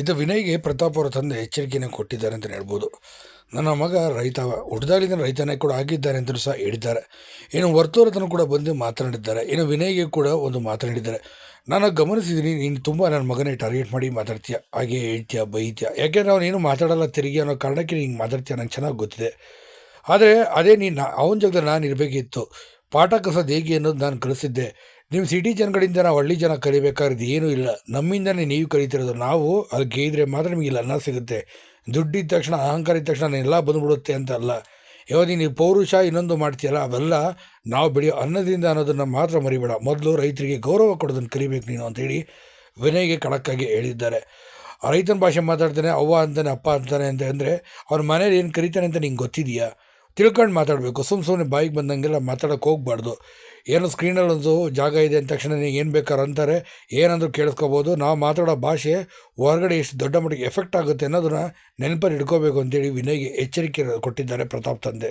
ಇದು ವಿನಯ್ಗೆ ಪ್ರತಾಪ್ ಅವರ ತಂದೆ ಎಚ್ಚರಿಕೆಯನ್ನು ಕೊಟ್ಟಿದ್ದಾರೆ ಅಂತಲೇ ಹೇಳ್ಬೋದು. ನನ್ನ ಮಗ ರೈತ ಹುಟ್ಟಿದಾಗಲಿಂದ ರೈತನೇ ಕೂಡ ಆಗಿದ್ದಾರೆ ಅಂತಲೂ ಸಹ ಹೇಳಿದ್ದಾರೆ. ಇನ್ನು ವರ್ತೂರತನ ಕೂಡ ಬಂದು ಮಾತನಾಡಿದ್ದಾರೆ. ಇನ್ನು ವಿನಯ್ಗೆ ಕೂಡ ಒಂದು ಮಾತನಾಡಿದ್ದಾರೆ ನಾನು ಗಮನಿಸಿದ್ದೀನಿ ನೀನು ತುಂಬ ನನ್ನ ಮಗನೇ ಟಾರ್ಗೆಟ್ ಮಾಡಿ ಮಾತಾಡ್ತೀಯ, ಹಾಗೆ ಹೇಳ್ತೀಯ, ಬೈತೀಯ. ಯಾಕೆಂದ್ರೆ ಅವನೇನು ಮಾತಾಡಲ್ಲ ತಿರುಗಿ ಅನ್ನೋ ಕಾರಣಕ್ಕೆ ನೀನು ಮಾತಾಡ್ತೀಯ ನಂಗೆ ಚೆನ್ನಾಗಿ ಗೊತ್ತಿದೆ. ಆದರೆ ಅದೇ ನೀನು, ಅವನ ಜಾಗದಲ್ಲಿ ನಾನು ಇರಬೇಕಿತ್ತು. ಪಾಠ ಕಸೋದು ಹೇಗೆ ಅನ್ನೋದು ನಾನು ಕಲಿಸಿದ್ದೆ. ನೀವು ಸಿಟಿ ಜನಗಳಿಂದ ನಾವು ಹಳ್ಳಿ ಜನ ಕಲಿಬೇಕಾದ್ರೆ ಏನೂ ಇಲ್ಲ. ನಮ್ಮಿಂದನೇ ನೀವು ಕಲಿತಿರೋದು ನಾವು ಅಲ್ಲಿ ಗೈದ್ರೆ ಮಾತ್ರ ನಿಮಗೆ ಇಲ್ಲ ಅನ್ನ ಸಿಗುತ್ತೆ. ದುಡ್ಡಿದ ತಕ್ಷಣ, ಅಹಂಕಾರ ಇದ್ದ ತಕ್ಷಣ ಎಲ್ಲ ಬಂದುಬಿಡುತ್ತೆ ಅಂತ ಅಲ್ಲ. ಯಾವಾಗ ನೀವು ಪೌರುಷ ಇನ್ನೊಂದು ಮಾಡ್ತೀಯಲ್ಲ, ಅವೆಲ್ಲ ನಾವು ಬೆಳೆಯೋ ಅನ್ನದಿಂದ ಅನ್ನೋದನ್ನು ಮಾತ್ರ ಮರಿಬೇಡ. ಮೊದಲು ರೈತರಿಗೆ ಗೌರವ ಕೊಡೋದನ್ನು ಕಲಿಬೇಕು ನೀನು ಅಂತೇಳಿ ವಿನಯ್ಗೆ ಕಡಕ್ಕಾಗಿ ಹೇಳಿದ್ದಾರೆ. ರೈತನ ಭಾಷೆ ಮಾತಾಡ್ತಾನೆ, ಅವ್ವ ಅಂತಾನೆ, ಅಪ್ಪ ಅಂತಾನೆ ಅಂತ ಅಂದರೆ ಅವ್ರ ಮನೇಲಿ ಏನು ಕರೀತಾನೆ ಅಂತ ನಿಂಗೆ ಗೊತ್ತಿದೆಯಾ? ತಿಳ್ಕೊಂಡು ಮಾತಾಡಬೇಕು. ಸುಮ್ಮ ಸುಮ್ಮನೆ ಬಾಯಿಗೆ ಬಂದಂಗೆಲ್ಲ ಮಾತಾಡೋಕೆ ಹೋಗ್ಬಾರ್ದು. ಏನೋ ಸ್ಕ್ರೀನಲ್ಲಿ ಒಂದು ಜಾಗ ಇದೆ ಅಂದ ತಕ್ಷಣ ನೀವು ಏನು ಬೇಕಾದ್ರೆ ಅಂತಾರೆ. ಏನಂದ್ರೂ ಕೇಳಿಸ್ಕೋಬೋದು. ನಾವು ಮಾತಾಡೋ ಭಾಷೆ ಹೊರಗಡೆ ಎಷ್ಟು ದೊಡ್ಡ ಮಟ್ಟಿಗೆ ಎಫೆಕ್ಟ್ ಆಗುತ್ತೆ ಅನ್ನೋದನ್ನು ನೆನಪಲ್ಲಿ ಇಟ್ಕೋಬೇಕು ಅಂತೇಳಿ ವಿನಯ್ಗೆ ಎಚ್ಚರಿಕೆ ಕೊಟ್ಟಿದ್ದಾರೆ ಪ್ರತಾಪ್ ತಂದೆ.